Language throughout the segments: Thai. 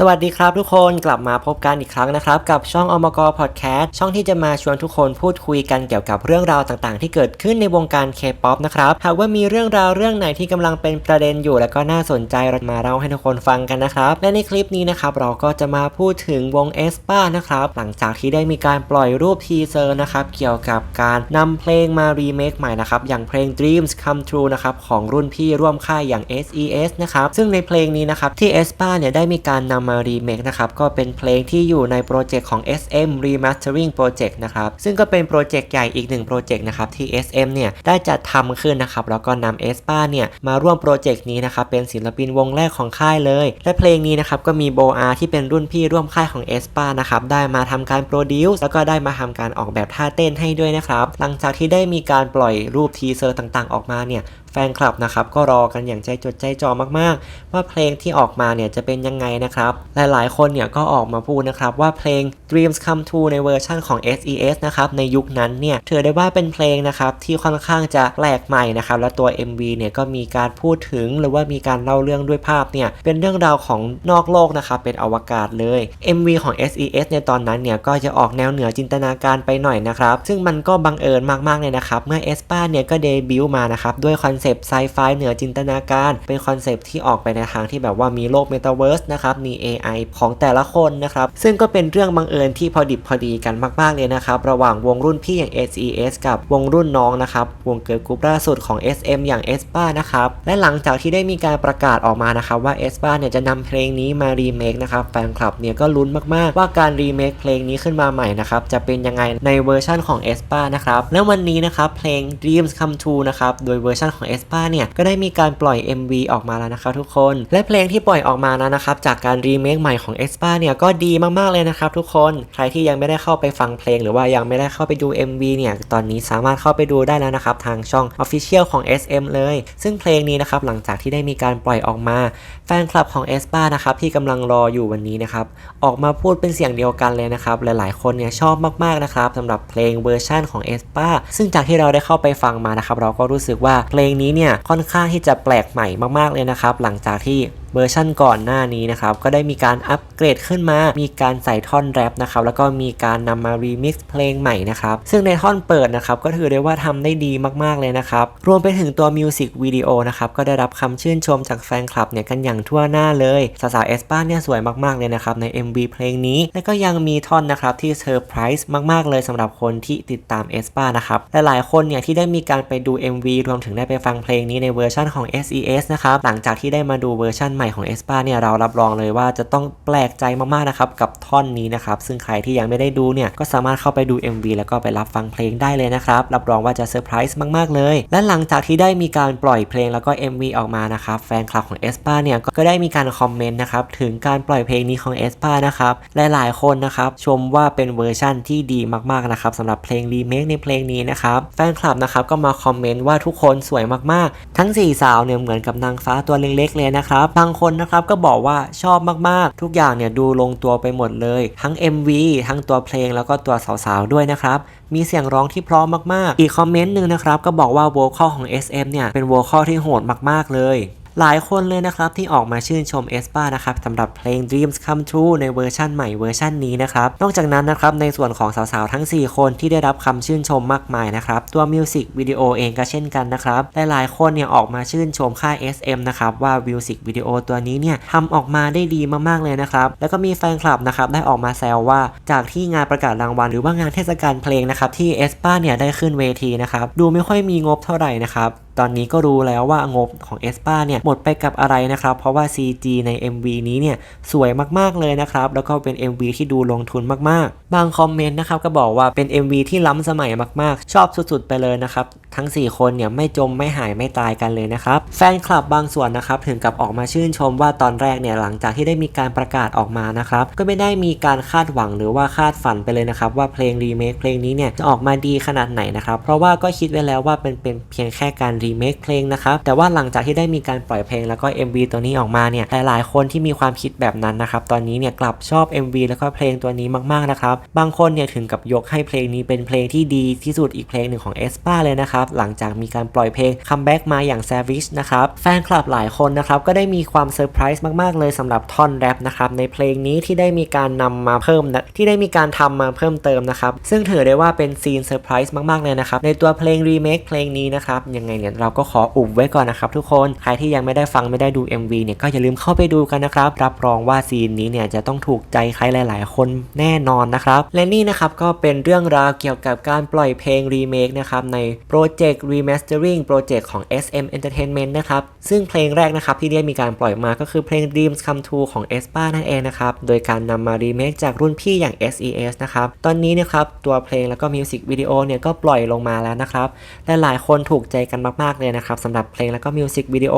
สวัสดีครับทุกคนกลับมาพบกันอีกครั้งนะครับ กับช่องอมกพอดแคสต์ช่องที่จะมาชวนทุกคนพูดคุยกันเกี่ยวกับเรื่องราวต่างๆ ที่เกิดขึ้นในวงการเคป๊อปนะครับหากว่ามีเรื่องราวเรื่องไหนที่กำลังเป็นประเด็นอยู่ และก็น่าสนใจเรามาเล่าให้ทุกคนฟังกันนะครับ และในคลิปนี้นะครับเราก็จะมาพูดถึงวงเอสปานะครับหลังจากที่ได้มีการปล่อยรูปทีเซอร์นะครับเกี่ยวกับการนำเพลงมารีเมคใหม่นะครับอย่างเพลง Dreams Come True นะครับของรุ่นพี่ร่วมค่ายอย่าง SES นะครับซึ่งในเพลงนี้นะครับที่ e s p a เนี่ยได้มีการนำมารีเมคนะครับก็เป็นเพลงที่อยู่ในโปรเจกต์ของ SM Remastering Project นะครับซึ่งก็เป็นโปรเจกต์ใหญ่อีกหนึ่งโปรเจกต์นะครับที่ SM เนี่ยได้จัดทำขึ้นนะครับแล้วก็นำ e s p a เนี่ยมาร่วมโปรเจกต์นี้นะครับเป็นศิลปินวงแรกของค่ายเลย และเพลงนี้นะครับก็มีโบอาที่เป็นรุ่นพี่ร่วมค่ายของ e s p a นะครับได้มาทำการโปรดิวซ์แล้วก็ได้มาทำการออกแบบท่าเต้นให้ด้วยนะครับหลังจากที่ได้มีการปล่อยรูปทีเซอร์ต่างๆ ออกมาเนี่ย นคลับนะครับก็รอกันอย่างใจจดใจจ่อมากๆ ว่าเพลงที่ออกมาเนี่ยจะเป็นยังไงนะครับ หลายๆ คนเนี่ยก็ออกมาพูดนะครับว่าเพลง Dreams Come True ในเวอร์ชั่นของ SES นะครับในยุคนั้นเนี่ยถือได้ว่าเป็นเพลงนะครับที่ค่อนข้างจะแปลกใหม่นะครับและตัว MV เนี่ยก็มีการพูดถึงหรือว่ามีการเล่าเรื่องด้วยภาพเนี่ยเป็นเรื่องราวของนอกโลกนะครับเป็นอวกาศเลย MV ของ SES ในตอนนั้นเนี่ยก็จะออกแนวเหนือจินตนาการไปหน่อยนะครับซึ่งมันก็บังเอิญมากๆเลยนะครับเมื่อ e s p a เนี่ยก็เดบิวต์มานะครับด้วยคอนเซปต์ไซไฟเหนือจินตนาการ เป็นคอนเซปต์ที่ออกไปในทางที่แบบว่ามีโลกเมตาเวิร์สนะครับ มี AI ของแต่ละคนนะครับ ซึ่งก็เป็นเรื่องบังเอิญที่พอดิบพอดีกันมาก ๆ เลยนะครับ ระหว่างวงรุ่นพี่อย่าง SES กับวงรุ่นน้องนะครับ วงเกิร์ลกรุ๊ปล่าสุดของ SM อย่าง e s p a นะครับ และหลังจากที่ได้มีการประกาศออกมานะครับว่า e s p a เนี่ยจะนำเพลงนี้มารีเมคนะครับ แฟนคลับเนี่ยก็ลุ้นมาก ๆ ว่าการรีเมคเพลงนี้ขึ้นมาใหม่นะครับ จะเป็นยังไงในเวอร์ชั่นของ e s p a นะครับ แล้ววันนี้นะครับเพลง Dreams Come True นะครับ โดยเวอร์ชันของ e s p a เนี่ยก็ได้มีการปล่อย MV ออกมาแล้วนะครับทุกคน และเพลงที่ปล่อยออกมานั้นนะครับจากการรีเมคใหม่ของ e s p a เนี่ยก็ดีมากๆเลยนะครับทุกคนใครที่ยังไม่ได้เข้าไปฟังเพลง หรือว่ายังไม่ได้เข้าไปดู MV เนี่ยตอนนี้สามารถเข้าไปดูได้แล้วนะครับทางช่อง Official ของ SM เลย ซึ่งเพลงนี้นะครับหลังจากที่ได้มีการปล่อยออกมา แฟนคลับของ e s p a นะครับที่กำลังรออยู่วันนี้นะครับออกมาพูดเป็นเสียงเดียวกันเลยนะครับหลายๆคนเนี่ยชอบมากๆนะครับสำหรับเพลงเวอร์ชั่นของ e s p a ซึ่งจากที่เราได้เข้าไปฟังมานะครับเราก็รู้สึกว่าเพลงนี้เนี่ยค่อนข้างที่จะแปลกใหม่มากๆเลยนะครับหลังจากที่เวอร์ชั่นก่อนหน้านี้นะครับ ก็ได้มีการอัปเกรดขึ้นมา มีการใส่ท่อนแรปนะครับ แล้วก็มีการนำมารีมิกซ์เพลงใหม่นะครับ ซึ่งในท่อนเปิดนะครับ ก็ถือได้ว่าทำได้ดีมากๆเลยนะครับ รวมไปถึงตัวมิวสิกวิดีโอนะครับ ก็ได้รับคำชื่นชมจากแฟนคลับเนี่ยกันอย่างทั่วหน้าเลยสาวเอสปาเนี่ยสวยมากๆเลยนะครับใน MV เพลงนี้ และก็ยังมีท่อนนะครับที่เซอร์ไพรส์มากๆ เลยสำหรับคนที่ติดตามเอสปานะครับและหลายคนเนี่ยที่ได้มีการไปดู MV รวมถึงได้ไปฟังเพลงนี้ในเวอร์ชันของ SES นะครับหลังจากที่ได้มาดูเวอร์ชันใหม่ของ e s p a เนี่ยเรารับรองเลยว่าจะต้องแปลกใจมากๆนะครับกับท่อนนี้นะครับซึ่งใครที่ยังไม่ได้ดูเนี่ยก็สามารถเข้าไปดู MV แล้วก็ไปรับฟังเพลงได้เลยนะครับรับรองว่าจะเซอร์ไพรส์มากๆเลย และหลังจากที่ได้มีการปล่อยเพลงแล้วก็ MV ออกมานะครับแฟนคลับของ e s p a เนี่ยก็ได้มีการคอมเมนต์นะครับถึงการปล่อยเพลงนี้ของ e s p a นะครับหลายๆคนนะครับชมว่าเป็นเวอร์ชั่นที่ดีมากๆนะครับสำหรับเพลงรีเมคในเพลงนี้นะครับแฟนคลับนะครับก็มาคอมเมนต์ว่าทุกคนสวยมากๆ ทั้ง 4 สาวเนี่ยเหมือนกับนางฟ้าตัวเล็กๆเลยนะครับบางางคนนะครับก็บอกว่าชอบมากๆ ทุกอย่างเนี่ยดูลงตัวไปหมดเลย ทั้ง MV ทั้งตัวเพลงแล้วก็ตัวสาวๆด้วยนะครับมีเสียงร้องที่เพร้อมมากๆ อีกคอมเมนต์หนึ่งนะครับก็บอกว่าโวคอลของ SM เนี่ยเป็นโวคอลที่โหดมากๆเลย หลายคนเลยนะครับที่ออกมาชื่นชมเอสปานะครับสำหรับเพลง Dreams Come True ในเวอร์ชั่นใหม่เวอร์ชั่นนี้นะครับนอกจากนั้นนะครับในส่วนของสาวๆ ทั้ง 4 คนที่ได้รับคำชื่นชมมากมายนะครับตัวมิวสิกวิดีโอเองก็เช่นกันนะครับหลายๆคนเนี่ยออกมาชื่นชมค่าย SM นะครับว่ามิวสิกวิดีโอตัวนี้เนี่ยทำออกมาได้ดีมากๆเลยนะครับแล้วก็มีแฟนคลับนะครับได้ออกมาแซวว่าจากที่งานประกาศรางวัลหรือว่างานเทศกาลเพลงนะครับที่เอสปาเนี่ยได้ขึ้นเวทีนะครับดูไม่ค่อยมีงบเท่าไหร่นะครับ ตอนนี้ก็รู้แล้วว่างบของ e s p a เนี่ยหมดไปกับอะไรนะครับ เพราะว่า CG ใน MV นี้เนี่ยสวยมากๆเลยนะครับ แล้วก็เป็น MV ที่ดูลงทุนมากๆ บางคอมเมนต์นะครับก็บอกว่าเป็น MV ที่ล้ำสมัยมากๆ ชอบสุดๆไปเลยนะครับ ทั้ง 4 คนเนี่ยไม่จมไม่หายไม่ตายกันเลยนะครับ แฟนคลับบางส่วนนะครับถึงกับออกมาชื่นชมว่าตอนแรกเนี่ยหลังจากที่ได้มีการประกาศออกมานะครับก็ไม่ได้มีการคาดหวังหรือว่าคาดฝันไปเลยนะครับว่าเพลงรีเมคเพลงนี้เนี่ยจะออกมาดีขนาดไหนนะครับเพราะว่าก็คิดไว้แล้วว่าเป็นเป็นเพียงแค่การรีรีเมคเพลงนะครับแต่ว่าหลังจากที่ได้มีการปล่อยเพลงแล้วก็ MV ตัวนี้ออกมาเนี่ยหลายๆคนที่มีความคิดแบบนั้นนะครับตอนนี้เนี่ยกลับชอบ MV แล้วก็เพลงตัวนี้มากๆนะครับบางคนเนี่ยถึงกับยกให้เพลงนี้เป็นเพลงที่ดีที่สุดอีกเพลงหนึ่งของ e s p a เลยนะครับหลังจากมีการปล่อยเพลงคัมแบ็กมาอย่าง Savage นะครับแฟนคลับหลายคนนะครับก็ได้มีความเซอร์ไพรส์มากๆเลยสำหรับท่อนแรปนะครับในเพลงนี้ที่ได้มีการนำมาเพิ่มนะที่ได้มีการทำมาเพิ่มเติมนะครับซึ่งถือได้ว่าเป็นซีนเซอร์ไพรส์มากๆเลยนะครับในตัวเพลงรีเมคเพลงนี้นะครับยังไงเนี่ยเราก็ขออุบไว้ก่อนนะครับทุกคนใครที่ยังไม่ได้ฟังไม่ได้ดู MV เนี่ยก็อย่าลืมเข้าไปดูกันนะครับรับรองว่าซีนนี้เนี่ยจะต้องถูกใจใครหลาย ๆ คนแน่นอนนะครับและนี่นะครับก็เป็นเรื่องราวเกี่ยวกับการปล่อยเพลงรีเมคนะครับในโปรเจกต์ Remastering โปรเจกต์ของ SM Entertainment นะครับซึ่งเพลงแรกนะครับที่ได้มีการปล่อยมาก็คือเพลง Dreams Come True ของ e s p a นั่นเองนะครับโดยการนำมารีเมคจากรุ่นพี่อย่าง SES นะครับตอนนี้นะครับตัวเพลงแล้วก็มิวสิกวิดีโอเนี่ยก็ปล่อยลงมาแล้วนะครับและหลายคนถูกใจกันมากๆ เลยนะครับสำหรับเพลงแล้วก็มิวสิกวิดีโอ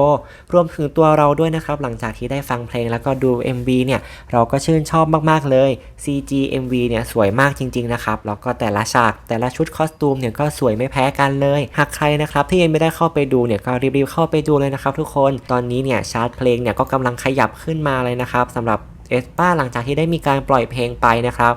รวมถึงตัวเราด้วยนะครับ หลังจากที่ได้ฟังเพลงแล้วก็ดู MV เนี่ยเราก็ชื่นชอบมาก ๆ เลย CG MV เนี่ยสวยมากจริง ๆ นะครับ แล้วก็แต่ละฉากแต่ละชุดคอสตูมเนี่ยก็สวยไม่แพ้กันเลย หากใครนะครับที่ยังไม่ได้เข้าไปดูเนี่ยก็รีบๆเข้าไปดูเลยนะครับทุกคนตอนนี้เนี่ยชาร์ตเพลงเนี่ยก็กำลังขยับขึ้นมาเลยนะครับสำหรับเอสป้าหลังจากที่ได้มีการปล่อยเพลงไปนะครับ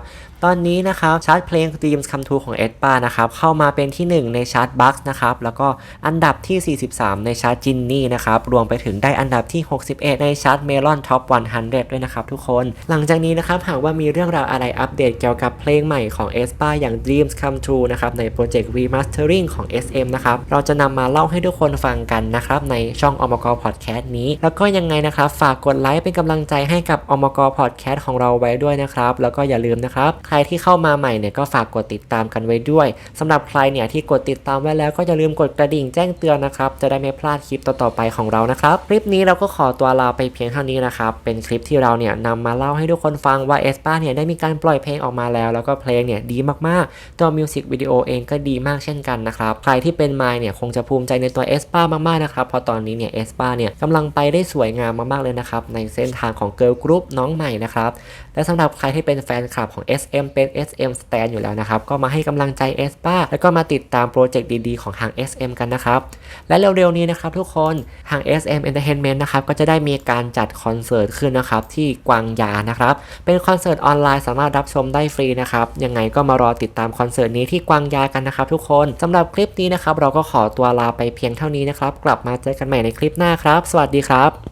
ตอนนี้นะครับชาร์ตเพลง Dreams Come True ของ e s p a นะครับเข้ามาเป็นที่ 1 ในชาร์ตบัคนะครับแล้วก็อันดับที่ 43 ในชาร์ตจินนี่นะครับรวมไปถึงได้อันดับที่ 61 ในชาร์ตเมลอนท็อป100 ด้วยนะครับทุกคน หลังจากนี้นะครับหากว่ามีเรื่องราวอะไรอัปเดตเกี่ยวกับเพลงใหม่ของ e s p a อย่าง Dreams Come True นะครับในโปรเจกต์ Remastering ของ SM นะครับเราจะนำมาเล่าให้ทุกคนฟังกันนะครับในช่องอมกพอดแคสต์นี้ แล้วก็ยังไงนะครับฝากกดไลค์เป็นกำลังใจให้กับอมกพอดแคสต์ของเราไว้ด้วยนะครับแล้วก็อย่าลืมนะครับรที่เข้ามาใหม่เนี่ยก็ฝากกดติดตามกันไว้ด้วยสำหรับใครเนี่ยที่กดติดตามไว้แล้วก็อย่าลืมกดกระดิ่งแจ้งเตือนนะครับ จะได้ไม่พลาดคลิปต่อๆไปของเรานะครับ คลิปนี้เราก็ขอตัวลาไปเพียงเท่านี้นะครับ เป็นคลิปที่เราเนี่ยนำมาเล่าให้ทุกคนฟังว่าเอสปาเนี่ยได้มีการปล่อยเพลงออกมาแล้ว แล้วก็เพลงเนี่ยดีมากๆ ตัวมิวสิกวิดีโอเองก็ดีมากเช่นกันนะครับ ใครที่เป็นไมล์เนี่ยคงจะภูมิใจในตัวเอสปามากๆนะครับ เพราะตอนนี้เนี่ยเอสปาเนี่ยกำลังไปได้สวยงามมากๆเลยนะครับ ในเส้นทางของเกิร์ลกรุ๊ปน้องใหม่นะครับ และสำหรับใครที่เป็นแฟนคลับของ SM เป็น SM Stan อยู่แล้วนะครับ ก็มาให้กำลังใจ e s p a แล้วก็มาติดตามโปรเจกต์ดีๆ ของทาง SM กันนะครับ และเร็วๆนี้นะครับทุกคนทาง SM Entertainment นะครับก็จะได้มีการจัดคอนเสิร์ตขึ้นนะครับที่กวางยานะครับเป็นคอนเสิร์ตออนไลน์สามารถรับชมได้ฟรีนะครับยังไงก็มารอติดตามคอนเสิร์ตนี้ที่กวางยากันนะครับทุกคนสำหรับคลิปนี้นะครับเราก็ขอตัวลาไปเพียงเท่านี้นะครับกลับมาเจอกันใหม่ในคลิปหน้าครับ สวัสดีครับ